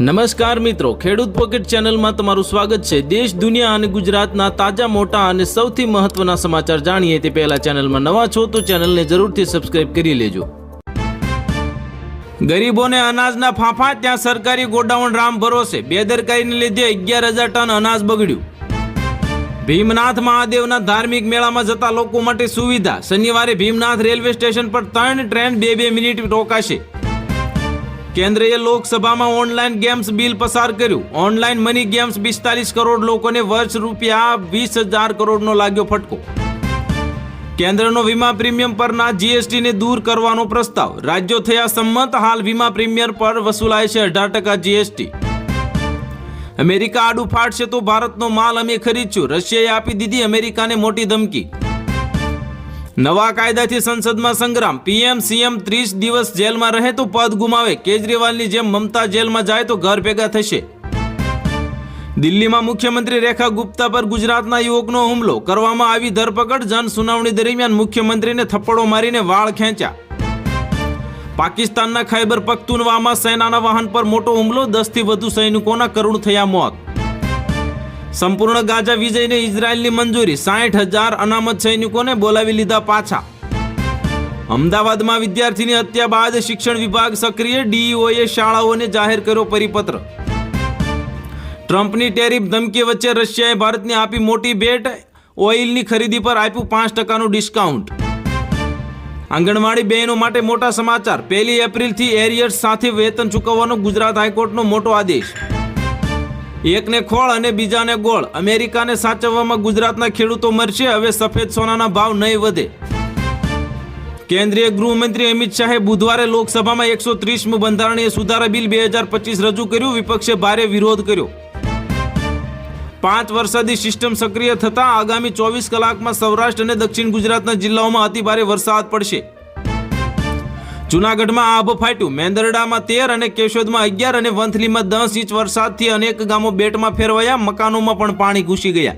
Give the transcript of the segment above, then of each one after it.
નમસ્કાર મિત્રો, ખેડૂત પોકેટ ચેનલમાં તમારું સ્વાગત છે. દેશ, દુનિયા અને ગુજરાતના તાજા, મોટા અને સૌથી મહત્વના સમાચાર જાણીએ તે પહેલા ચેનલમાં નવા છો તો ચેનલને જરૂરથી સબસ્ક્રાઇબ કરી લેજો. ગરીબોને અનાજના ફાંફા, ત્યાં સરકારી ગોડાઉન રામ ભરોસે. બેદરકારીને લીધે અગિયાર હજાર ટન અનાજ બગડ્યું. ભીમનાથ મહાદેવના ધાર્મિક મેળામાં જતા લોકો માટે સુવિધા. શનિવારે ભીમનાથ રેલવે સ્ટેશન પર ત્રણ ટ્રેન બે બે મિનિટ રોકાશે. કેન્દ્રએ લોકસભામાં ઓનલાઈન ગેમ્સ બિલ પસાર કર્યું. ઓનલાઈન મની ગેમ્સ પિસ્તાલીસ કરોડ લોકોને વર્ષ રૂપિયા વીસ હજાર કરોડનો લાગ્યો ફટકો. કેન્દ્રનો વીમા પ્રીમિયમ પરના જીએસટીને દૂર કરવાનો પ્રસ્તાવ. રાજ્યો થયા સંમત, હાલ વીમા પ્રીમિયમ પર વસૂલાય છે અઢાર ટકા જીએસટી. અમેરિકા આડું ફાટશે તો ભારતનો માલ અમે ખરીદશું. રશિયાએ આપી દીધી અમેરિકાને મોટી ધમકી. નવા કાયદાથી સંસદમાં સંગ્રામ. પીએમ, સીએમ ત્રીસ દિવસ જેલમાં રહે તો પદ ગુમાવે. કેજરીવાલની જેમ મમતા જેલમાં જાય તો ઘર ભેગા થશે. દિલ્હીમાં મુખ્યમંત્રી રેખા ગુપ્તા પર ગુજરાતના યુવકનો હુમલો. કરવામાં આવી ધરપકડ જન સુનાવણી દરમિયાન મુખ્યમંત્રીને થપ્પડો મારીને વાળ ખેંચ્યા. પાકિસ્તાનના ખૈબર પખ્તુનવામાં સેનાના વાહન પર મોટો હુમલો. દસથી વધુ સૈનિકોના કરુણ થયા મોત. સંપૂર્ણ ગાઝા વિજયને ઇઝરાયલની મંજૂરી. સાઠ હજાર અનામત સૈનિકોને બોલાવી લીધા પાછા. અમદાવાદમાં વિદ્યાર્થીની હત્યા બાદ શિક્ષણ વિભાગ સક્રિય ડીઈઓએ શાળાઓને જાહેર કર્યો પરિપત્ર. ટ્રમ્પની ટેરિફ ધમકી વચ્ચે રશિયાએ ભારતને આપી મોટી ભેટ. ઓઇલની ખરીદી પર આપ્યું પાંચ ટકાનું ડિસ્કાઉન્ટ. આંગણવાડી બહેનો માટે મોટા સમાચાર. પહેલી એપ્રિલથી એરિયર્સ સાથે વેતન ચૂકવવાનો ગુજરાત હાઈકોર્ટનો મોટો આદેશ. એકને ખોળ અને બીજાને ગોળ. અમેરિકાને સાચવવામાં ગુજરાતના ખેડૂતો મરશે, હવે સફેદ સોનાના ભાવ નહીં વધે. કેન્દ્રીય ગૃહમંત્રી અમિત શાહે બુધવારે લોકસભામાં એકસો ત્રીસમું બંધારણીય સુધારા બિલ બે હજાર પચીસ રજૂ કર્યું, વિપક્ષે ભારે વિરોધ કર્યો. પાંચ વરસાદી સિસ્ટમ સક્રિય થતા આગામી ચોવીસ કલાકમાં સૌરાષ્ટ્ર અને દક્ષિણ ગુજરાતના જિલ્લાઓમાં અતિભારે વરસાદ પડશે. જુનાગઢમાં આભ ફાટ્યું. મેંદરડામાં તેર અને કેશોદમાં અગિયાર અને વંથલીમાં દસ ઇંચ વરસાદથી અનેક ગામો બેટમાં ફેરવાયા. મકાનોમાં પણ પાણી ઘૂસી ગયા.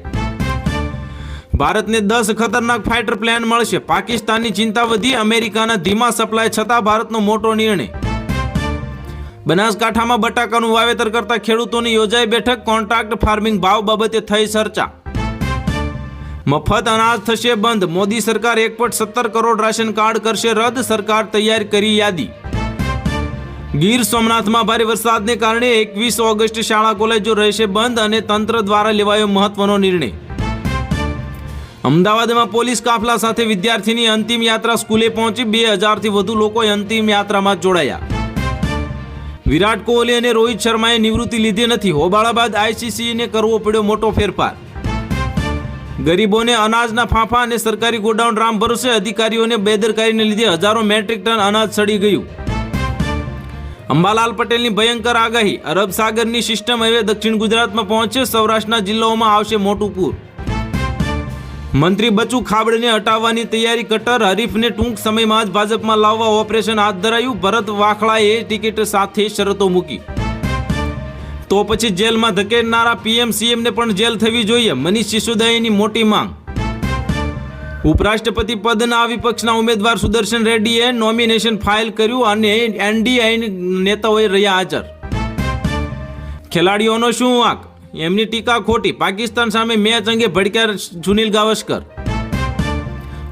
ભારતને દસ ખતરનાક ફાઇટર પ્લેન મળશે. પાકિસ્તાનની ચિંતા વધી. અમેરિકાના ધીમા સપ્લાય છતાં ભારતનો મોટો નિર્ણય. બનાસકાંઠામાં બટાકાનું વાવેતર કરતા ખેડૂતોની યોજાઈ બેઠક. કોન્ટ્રાક્ટ ફાર્મિંગ ભાવ બાબતે થઈ ચર્ચા. મફત અનાજ થશે બંધ. મોદી સરકાર એક સત્તર કરોડ રાશન કાર્ડ કરશે રદ. સરકાર તૈયાર કરી યાદી. ગીર સોમનાથમાં ભારે વરસાદને કારણે એકવીસ ઓગસ્ટ શાળા કોલેજો રહેશે બંધ અને તંત્ર દ્વારા લેવાયો મહત્વનો નિર્ણય. અમદાવાદમાં પોલીસ કાફલા સાથે વિદ્યાર્થીની અંતિમ યાત્રા સ્કૂલે પહોંચી. બે હજારથી વધુ લોકોએ અંતિમ યાત્રામાં જોડાયા. વિરાટ કોહલી અને રોહિત શર્માએ નિવૃત્તિ લીધી નથી. હોબાળા બાદ આઈસીસીને કરવો પડ્યો મોટો ફેરફાર. ગરીબોને અનાજના ફાંફા અને સરકારી ગોડાઉન રામ ભરોસે અધિકારીઓને બેદરકારીને લીધે હજારો મેટ્રિક ટન અનાજ સડી ગયું. અંબાલાલ પટેલની ભયંકર આગાહી. અરબ સાગરની સિસ્ટમ હવે દક્ષિણ ગુજરાતમાં પહોંચે, સૌરાષ્ટ્રના જિલ્લાઓમાં આવશે મોટું પૂર. મંત્રી બચુ ખાબડને હટાવવાની તૈયારી કટર હરીફને ટૂંક સમયમાં જ ભાજપમાં લાવવા ઓપરેશન હાથ ધરાયું. ભરત વાખળાએ ટિકિટ સાથે શરતો મૂકી. તો પછી જેલમાં ધકેલનારા પીએમ, સીએમને પણ જેલ થવી જોઈએ. મનીષ સિસોદયાની મોટી માંગ. ઉપરાષ્ટ્રપતિ પદના વિપક્ષના ઉમેદવાર સુદર્શન રેડ્ડીએ નોમિનેશન ફાઇલ કર્યું અને એનડીઆઈ નેતાઓએ રહ્યા હાજર. ખેલાડીઓનો શું વાંક એમની ટીકા ખોટી. પાકિસ્તાન સામે મેચ અંગે ભડક્યા સુનિલ ગાવસ્કર.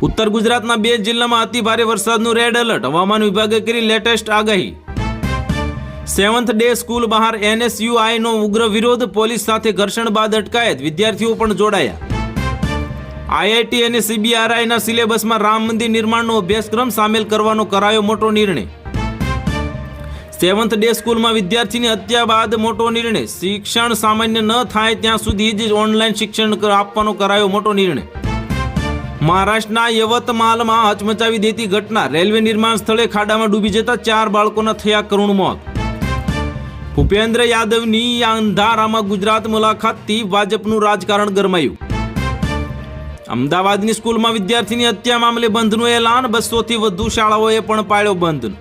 ઉત્તર ગુજરાતના બે જિલ્લામાં અતિ ભારે વરસાદનું રેડ એલર્ટ. હવામાન વિભાગે કરી લેટેસ્ટ આગાહી. સેવન્થ ડે સ્કૂલ બહાર એનએસયુઆઈનો ઉગ્ર વિરોધ પોલીસ સાથે ઘર્ષણ બાદ અટકાયત. વિદ્યાર્થીઓ પણ જોડાયા. આઈઆઈટી અને સીબીઆરઆઈના સિલેબસમાં રામ મંદિર નિર્માણનો અભ્યાસક્રમ સામેલ કરવાનો કરાયો મોટો નિર્ણય. સેવન્થ ડે સ્કૂલમાં વિદ્યાર્થીની હત્યા બાદ મોટો નિર્ણય. શિક્ષણ સામાન્ય ન થાય ત્યાં સુધી જ ઓનલાઈન શિક્ષણ આપવાનો કરાયો મોટો નિર્ણય. મહારાષ્ટ્રના યવતમાલમાં હચમચાવી દેતી ઘટના. રેલવે નિર્માણ સ્થળે ખાડામાં ડૂબી જતા ચાર બાળકોના થયા કરુણ મોત. ભૂપેન્દ્ર યાદવની અંધારામાં ગુજરાત મુલાકાતથી ભાજપનું રાજકારણ ગરમાયું. અમદાવાદની સ્કૂલમાં વિદ્યાર્થીની હત્યા મામલે બંધનું એલાન, બસોથી વધુ શાળાઓએ પણ પાળ્યો બંધ.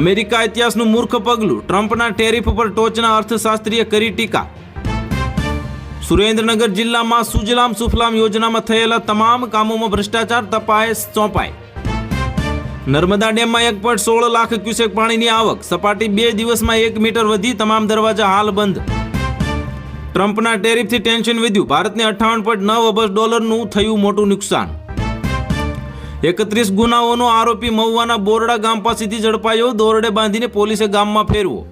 અમેરિકા ઇતિહાસનું મૂર્ખ પગલું, ટ્રમ્પના ટેરિફ પર ટોચના અર્થશાસ્ત્રીએ કરી ટીકા. સુરેન્દ્રનગર જિલ્લામાં સુજલામ સુફલામ યોજનામાં થયેલા તમામ કામોમાં ભ્રષ્ટાચાર તપાસ સોંપાય નર્મદા ડેમમાં એક પોઈન્ટ સોળ લાખ ક્યુસેક પાણીની આવક. સપાટી બે દિવસમાં એક મીટર વધી, તમામ દરવાજા હાલ બંધ. ટ્રમ્પના ટેરિફથી ટેન્શન વધ્યું. ભારતને અઠ્ઠાવન પોઈન્ટ નવ અબજ ડોલરનું થયું મોટું નુકસાન. એકત્રીસ ગુનાઓનો આરોપી મહુવાના બોરડા ગામ પાસેથી ઝડપાયો. દોરડે બાંધીને પોલીસે ગામમાં ફેરવો.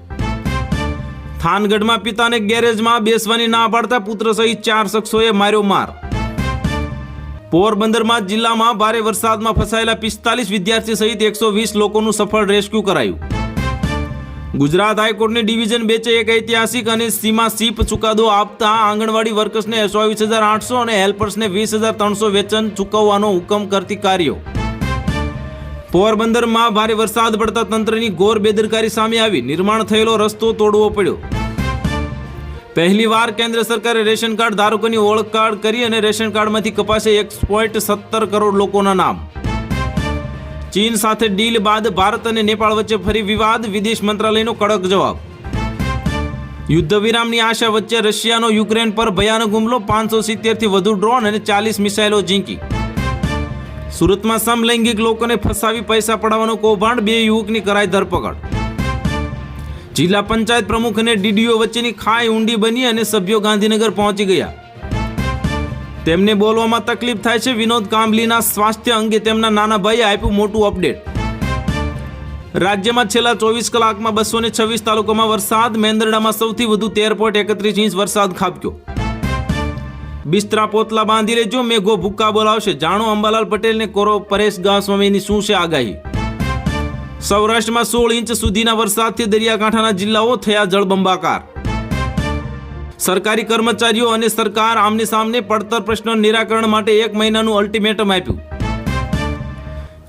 થાનગઢમાં પિતાને ગેરેજમાં બેસવાની ના પાડતા પુત્ર સહિત ચાર શખ્સોએ માર્યો માર. પોરબંદરમાં જિલ્લામાં ભારે વરસાદમાં ફસાયેલા પિસ્તાલીસ વિદ્યાર્થી સહિત એકસો વીસ લોકોનું સફળ રેસ્ક્યુ કરાયું. ગુજરાત હાઈકોર્ટની ડિવિઝન બેચે એક ઐતિહાસિક અને સીમા સીપ ચુકાદો આપતા આંગણવાડી વર્કર્સને ચોવીસ હજાર આઠસો અને હેલ્પર્સને વીસ હજાર ત્રણસો વેતન ચૂકવવાનો હુકમ કરતી કાર્યો. પોરબંદરમાં ભારે વરસાદ પડતા તંત્રની ઘોર બેદરકારી સામે આવી. નિર્માણ થયેલો રસ્તો તોડવો પડ્યો. પહેલી વાર કેન્દ્ર સરકારે રેશન કાર્ડ ધારકોની ઓળખ કાર્ડ કરી અને રેશન કાર્ડમાંથી કપાશે એક સત્તર કરોડ લોકોના નામ. ચીન સાથે ડીલ બાદ ભારત અને નેપાળ વચ્ચે ફરી વિવાદ, વિદેશ મંત્રાલયનો કડક જવાબ. યુદ્ધ વિરામની આશા વચ્ચે રશિયાનો યુક્રેન પર ભયાનક હુમલો, પાંચસો સિત્તેરથી વધુ ડ્રોન અને ચાલીસ મિસાઇલો ઝીંકી. સુરતમાં સમલૈંગિક લોકોને ફસાવી પૈસા પડાવવાનો કૌભાંડ, બે યુવકની કરાઈ ધરપકડ. જિલ્લા પંચાયત પ્રમુખ અને ડીડીઓ વચ્ચેની ખાઈ ઊંડી બની અને સભ્યો ગાંધીનગર પહોંચી ગયા. તેમને બોલવામાં તકલીફ થાય છે, વિનોદ કાંબલીના સ્વાસ્થ્ય અંગે તેમના નાના ભાઈએ આપ્યું મોટું અપડેટ. રાજ્યમાં છેલ્લા ચોવીસ કલાકમાં બસો ને છવ્વીસ તાલુકામાં વરસાદ, મેંદરડામાં સૌથી વધુ તેર પોઈન્ટ એકત્રીસ ઇંચ વરસાદ ખાબક્યો. બિસ્તરા પોતલા બાંધી લેજો, મેઘો ભૂક્કા બોલાવશે. જાણો અંબાલાલ પટેલને કોરો પરેશ ગાસ્વામીની શું છે આગાહી? સૌરાષ્ટ્રમાં સોળ ઇંચ સુધીના વરસાદથી દરિયાકાંઠાના જિલ્લાઓ થયા જળબંબાકાર. સરકારી કર્મચારીઓ અને સરકાર આમને સામને પડતર પ્રશ્નો નિરાકરણ માટે એક મહિનાનું અલ્ટિમેટમ આપ્યું.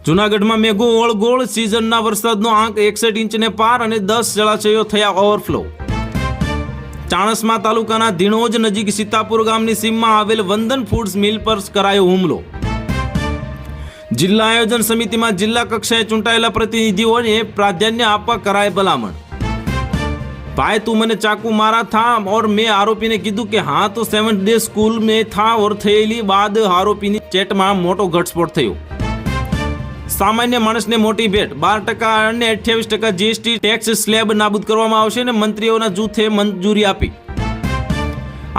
જુનાગઢમાં મેઘો ઓળગોળ સિઝનના વરસાદનો આંક એકસઠ ઇંચને પાર અને દસ જળાશયો થયા ઓવરફ્લો ચાણસ્મા તાલુકાના ધીણોજ નજીક સીતાપુર ગામની સીમમાં આવેલ વંદન ફૂડ્સ મિલ પર કરાયો હુમલો. જિલ્લા આયોજન સમિતિમાં જિલ્લા કક્ષાએ ચૂંટાયેલા પ્રતિનિધિઓને પ્રાધાન્ય આપવા કરાય ભલામણ. ભાઈ તું મને ચાકુ મારા થા ઓર મેં આરોપીને કીધું કે હા, તો સેવન્થ ડે સ્કૂલ મેં થા ઓર થયેલી બાદ આરોપીની ચેટમાં મોટો ઘટસ્ફોટ થયો. સામાન્ય માણસને મોટી ભેટ. બાર ટકા અને અઠ્યાવીસ ટકા જીએસટી ટેક્સ સ્લેબ નાબૂદ કરવામાં આવશે અને મંત્રીઓના જૂથે મંજૂરી આપી.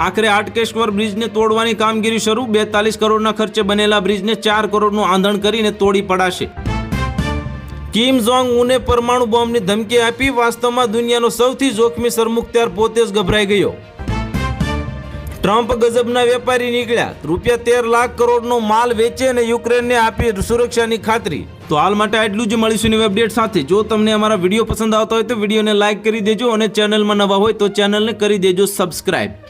આખરે આટકેશ્વર બ્રિજને તોડવાની કામગીરી શરૂ. બેતાલીસ કરોડના ખર્ચે બનેલા બ્રિજને ચાર કરોડનું આંધણ કરીને તોડી પડાશે. કિમ જોંગ ઉને પરમાણુ બોમ્બની ધમકી આપી. વાસ્તવમાં દુનિયાનો સૌથી જોખમી સરમુખત્યાર પોતે જ ગભરાઈ ગયો. ટ્રમ્પ ગજબના વેપારી નીકળ્યા. રૂપિયા તેર લાખ કરોડનો માલ વેચે અને યુક્રેનને આપી સુરક્ષાની ખાતરી. તો હાલ માટે આટલું જ મળીશું નવી અપડેટ સાથે. જો તમને અમારા વીડિયો પસંદ આવતા હોય તો વિડીયોને લાઇક કરી દેજો અને ચેનલમાં નવા હોય તો ચેનલને કરી દેજો સબસ્ક્રાઇબ.